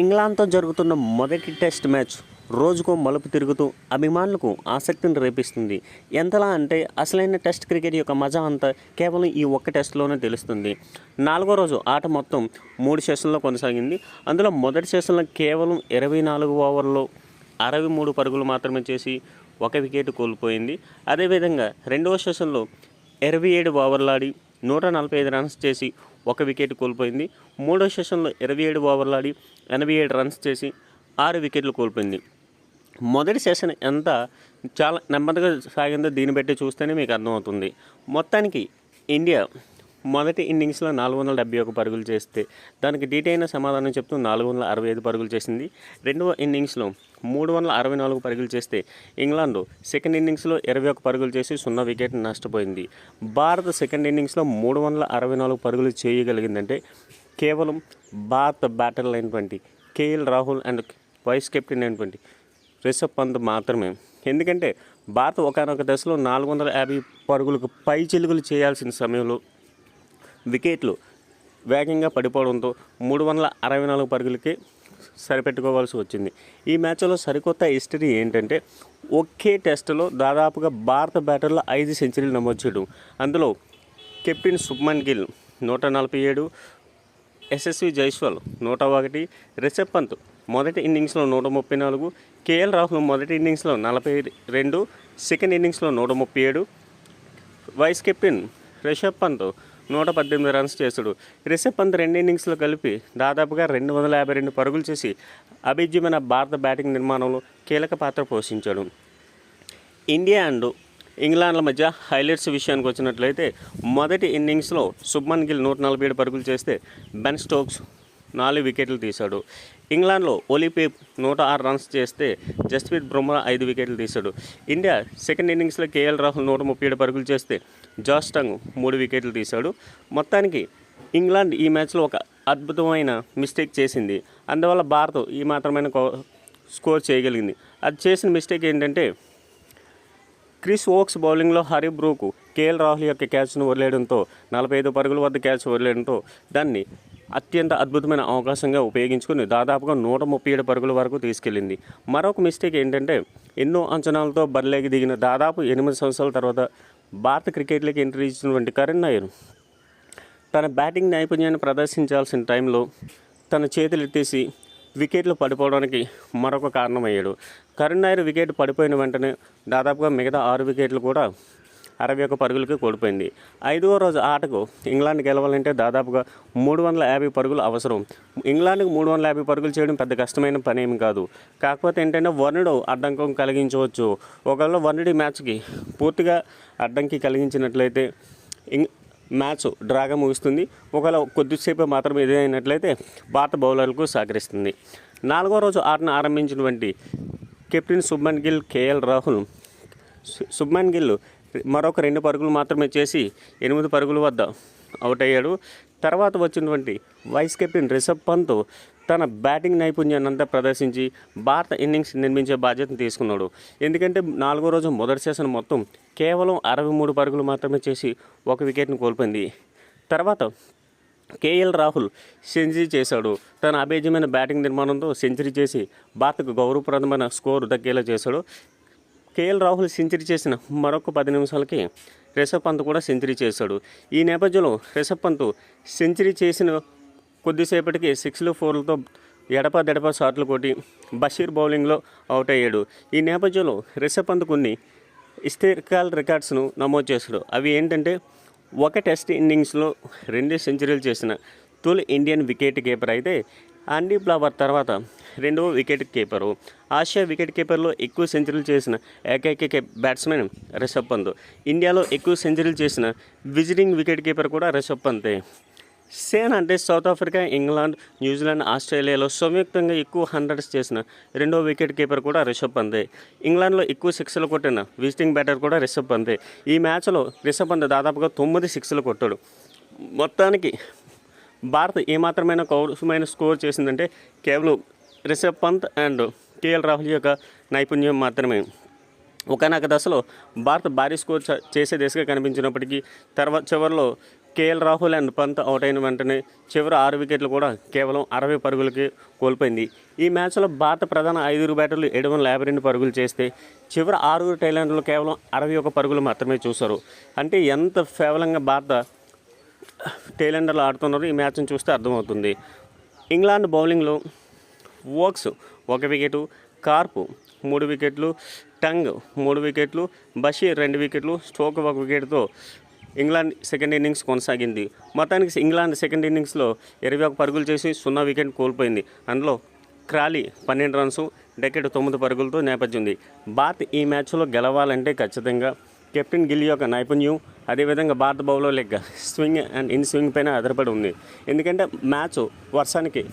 ఇంగ్లాండ్తో జరుగుతున్న మొదటి test match రోజుకో మలుపు తిరుగుతూ అభిమానులకు ఆసక్తిని రేపిస్తుంది. ఎంతలా అంటే అసలైన టెస్ట్ క్రికెట్ యొక్క మజా అంతా కేవలం ఈ ఒక్క టెస్ట్లోనే తెలుస్తుంది. నాలుగో రోజు ఆట మొత్తం మూడు సెషన్లో కొనసాగింది. అందులో మొదటి సెషన్లో కేవలం ఇరవై నాలుగు ఓవర్లో అరవై మూడు పరుగులు మాత్రమే చేసి ఒక వికెట్ కోల్పోయింది. అదేవిధంగా రెండవ సెషన్లో ఇరవై ఏడు ఓవర్లాడి నూట నలభై ఐదు రన్స్ చేసి ఒక వికెట్ కోల్పోయింది. మూడో సెషన్లో ఇరవై ఏడు ఓవర్లు ఆడి ఎనభై ఏడు రన్స్ చేసి ఆరు వికెట్లు కోల్పోయింది. మొదటి సెషన్ ఎంత చాలా నెమ్మదిగా సాగిందో దీన్ని బట్టి చూస్తేనే మీకు అర్థమవుతుంది. మొత్తానికి ఇండియా మొదటి ఇన్నింగ్స్లో నాలుగు వందల డెబ్బై ఒక పరుగులు చేస్తే దానికి డీటైన సమాధానం చెప్తూ నాలుగు వందల అరవై ఐదు పరుగులు చేసింది. రెండవ ఇన్నింగ్స్లో మూడు వందల అరవై నాలుగు పరుగులు చేస్తే ఇంగ్లాండ్ సెకండ్ ఇన్నింగ్స్లో ఇరవై ఒక పరుగులు చేసి సున్నా వికెట్ నష్టపోయింది. భారత్ సెకండ్ ఇన్నింగ్స్లో మూడు వందల అరవై నాలుగు పరుగులు చేయగలిగిందంటే కేవలం భారత బ్యాటర్ అయినటువంటి KL Rahul and vice captain అయినటువంటి రిషబ్ పంత్ మాత్రమే. ఎందుకంటే భారత్ ఒకనొక దశలో నాలుగు వందల యాభై పరుగులకు పై చిలుగులు చేయాల్సిన సమయంలో వికెట్లు వేగంగా పడిపోవడంతో మూడు వందల అరవై నాలుగు పరుగులకి సరిపెట్టుకోవాల్సి వచ్చింది. ఈ మ్యాచ్లో సరికొత్త హిస్టరీ ఏంటంటే ఒకే టెస్టులో దాదాపుగా భారత బ్యాటర్లో ఐదు సెంచరీలు నమోదు చేయడం. అందులో కెప్టెన్ సుబ్మన్ గిల్ నూట నలభై ఏడు ఎస్ఎస్వి జైస్వాల్ నూట ఒకటి రిషబ్ పంత్ మొదటి ఇన్నింగ్స్లో నూట ముప్పై నాలుగు కేఎల్ రాహుల్ మొదటి ఇన్నింగ్స్లో నలభై రెండు సెకండ్ ఇన్నింగ్స్లో నూట ముప్పై ఏడు. వైస్ కెప్టెన్ రిషబ్ పంత్ నూట పద్దెనిమిది రన్స్ చేశాడు. రిషబ్ పంత్ రెండు ఇన్నింగ్స్లో కలిపి దాదాపుగా రెండు వందల యాభై రెండు పరుగులు చేసి అభిజ్యమైన భారత బ్యాటింగ్ నిర్మాణంలో కీలక పాత్ర పోషించాడు. ఇండియా అండ్ ఇంగ్లాండ్ల మధ్య హైలైట్స్ విషయానికి వచ్చినట్లయితే మొదటి ఇన్నింగ్స్లో శుభ్మన్ గిల్ నూట నలభై ఏడు పరుగులు చేస్తే బెన్ స్టోక్స్ నాలుగు వికెట్లు తీశాడు. ఇంగ్లాండ్లో ఒలిపేప్ నూట ఆరు రన్స్ చేస్తే జస్ప్రీత్ బుమ్రా ఐదు వికెట్లు తీశాడు. ఇండియా సెకండ్ ఇన్నింగ్స్లో కేఎల్ రాహుల్ నూట ముప్పై ఏడు పరుగులు చేస్తే జాస్ టంగ్ మూడు వికెట్లు తీశాడు. మొత్తానికి ఇంగ్లాండ్ ఈ మ్యాచ్లో ఒక అద్భుతమైన మిస్టేక్ చేసింది. అందువల్ల భారత్ ఈ మాత్రమైన కో- స్కోర్ చేయగలిగింది. అది చేసిన మిస్టేక్ ఏంటంటే క్రిస్ ఓక్స్ బౌలింగ్లో హరి బ్రూకు కేఎల్ రాహుల్ యొక్క క్యాచ్ను వదిలేయడంతో నలభై ఐదు పరుగుల వద్ద క్యాచ్ వదిలేయడంతో దాన్ని అత్యంత అద్భుతమైన అవకాశంగా ఉపయోగించుకుని దాదాపుగా నూట ముప్పై ఏడు పరుగుల వరకు తీసుకెళ్ళింది. మరొక మిస్టేక్ ఏంటంటే ఎన్నో అంచనాలతో బరిలేకి దిగిన దాదాపు ఎనిమిది సంవత్సరాల తర్వాత భారత క్రికెట్లోకి ఎంట్రీ ఇచ్చినటువంటి కరణ్ నాయర్ తన బ్యాటింగ్ నైపుణ్యాన్ని ప్రదర్శించాల్సిన టైంలో తన చేతులు ఎత్తేసి వికెట్లు పడిపోవడానికి మరొక కారణమయ్యాడు. కరుణ్ నాయర్ వికెట్ పడిపోయిన వెంటనే దాదాపుగా మిగతా ఆరు వికెట్లు కూడా అరవై ఒక్క పరుగులకి కోల్పోయింది. ఐదవ రోజు ఆటకు ఇంగ్లాండ్ గెలవాలంటే దాదాపుగా మూడు వందల యాభై పరుగులు అవసరం. ఇంగ్లాండ్కి మూడు వందల యాభై పరుగులు చేయడం పెద్ద కష్టమైన పని ఏమి కాదు. కాకపోతే ఏంటంటే వరుణుడు అడ్డంకం కలిగించవచ్చు. ఒకవేళ వరుణుడి మ్యాచ్కి పూర్తిగా అడ్డంకి కలిగించినట్లయితే ఇంగ్ మ్యాచ్ డ్రాగా ముగుస్తుంది. ఒకవేళ కొద్దిసేపు మాత్రమే ఎదురైనట్లయితే భారత బౌలర్లకు సహకరిస్తుంది. నాలుగో రోజు ఆటను ఆరంభించినటువంటి కెప్టెన్ శుభ్మన్ గిల్ కేఎల్ రాహుల్. సు- శుభ్మన్ గిల్ మరొక రెండు పరుగులు మాత్రమే చేసి ఎనిమిది పరుగుల వద్ద అవుట్ అయ్యాడు తర్వాత వచ్చినటువంటి వైస్ కెప్టెన్ రిషబ్ పంత్ తన బ్యాటింగ్ నైపుణ్యాన్ని అంతా ప్రదర్శించి భారత ఇన్నింగ్స్ నిర్మించే బాధ్యతను తీసుకున్నాడు. ఎందుకంటే నాలుగో రోజు మొదటి సెషన్ మొత్తం కేవలం అరవై మూడు పరుగులు మాత్రమే చేసి ఒక వికెట్ను కోల్పోయింది. తర్వాత కేఎల్ రాహుల్ సెంచరీ చేశాడు. తన అభేద్యమైన బ్యాటింగ్ నిర్మాణంతో సెంచరీ చేసి భారత్కు గౌరవప్రదమైన స్కోరు దక్కేలా చేశాడు. కేఎల్ రాహుల్ సెంచరీ చేసిన మరొక పది నిమిషాలకి రిషబ్ పంత్ కూడా సెంచరీ చేశాడు. ఈ నేపథ్యంలో రిషబ్ పంత్ సెంచరీ చేసిన కొద్దిసేపటికి సిక్స్లు ఫోర్లతో ఎడప దెడప షాట్లు కొట్టి బషీర్ బౌలింగ్లో అవుట్ అయ్యాడు. ఈ నేపథ్యంలో రిషబ్ పంత్ కొన్ని హిస్టారికల్ రికార్డ్స్ను నమోదు చేశాడు. అవి ఏంటంటే ఒక టెస్ట్ ఇన్నింగ్స్లో రెండు సెంచరీలు చేసిన తొలి ఇండియన్ వికెట్ కీపర్ అయితే ఆండీ బ్లాబర్ తర్వాత రెండవ వికెట్ కీపరు. ఆసియా వికెట్ కీపర్లో ఎక్కువ సెంచరీలు చేసిన ఏకైక బ్యాట్స్మెన్ రిషబ్ పంత్. ఇండియాలో ఎక్కువ సెంచరీలు చేసిన విజిటింగ్ వికెట్ కీపర్ కూడా రిషబ్ పంతే. సేన్ అంటే సౌత్ ఆఫ్రికా ఇంగ్లాండ్ న్యూజిలాండ్ ఆస్ట్రేలియాలో సంయుక్తంగా ఎక్కువ హండ్రెడ్స్ చేసిన రెండో వికెట్ కీపర్ కూడా రిషబ్ పంతే. ఇంగ్లాండ్లో ఎక్కువ సిక్స్లు కొట్టిన విజిటింగ్ బ్యాటర్ కూడా రిషబ్ పంతే. ఈ మ్యాచ్లో రిషబ్ పంత్ దాదాపుగా తొమ్మిది సిక్స్లు కొట్టాడు. మొత్తానికి భారత్ ఏమాత్రమైన కౌరసమైన స్కోర్ చేసిందంటే కేవలం రిషబ్ పంత్ అండ్ కేఎల్ రాహుల్ యొక్క నైపుణ్యం మాత్రమే. ఒకనొక దశలో భారత్ భారీ స్కోర్ చేసే దిశగా కనిపించినప్పటికీ తర్వాత చివరిలో KL Rahul and Pant out అయిన వెంటనే చివరి ఆరు వికెట్లు కూడా కేవలం అరవై పరుగులకి కోల్పోయింది. ఈ మ్యాచ్లో భారత ప్రధాన ఐదుగురు బ్యాటర్లు ఏడు వందల యాభై రెండు పరుగులు చేస్తే చివరి ఆరుగురు టైలాండ్లు కేవలం అరవై ఒక పరుగులు మాత్రమే చూశారు. అంటే ఎంత ఫేవలంగా భారత టైలెండర్లు ఆడుతున్నారు. ఈ మ్యాచ్ని చూస్తే అర్థమవుతుంది. ఇంగ్లాండ్ బౌలింగ్లో వోక్స్ ఒక వికెట్ కార్పు మూడు వికెట్లు టంగ్ మూడు వికెట్లు బషీర్ రెండు వికెట్లు స్టోక్ ఒక వికెట్తో ఇంగ్లాండ్ సెకండ్ ఇన్నింగ్స్ కొనసాగింది. మొత్తానికి ఇంగ్లాండ్ సెకండ్ ఇన్నింగ్స్లో ఇరవై ఒక పరుగులు చేసి సున్నా వికెట్ కోల్పోయింది. అందులో క్రాలీ పన్నెండు రన్స్ డెకెట్ తొమ్మిది పరుగులతో నేపథ్యం ఉంది. భారత్ ఈ మ్యాచ్లో గెలవాలంటే ఖచ్చితంగా కెప్టెన్ గిల్ యొక్క నైపుణ్యం అదేవిధంగా భారత బౌలర్ లెక్క స్వింగ్ అండ్ ఇన్ స్వింగ్ పైన ఆధారపడి ఉంది. ఎందుకంటే మ్యాచ్ వర్షానికి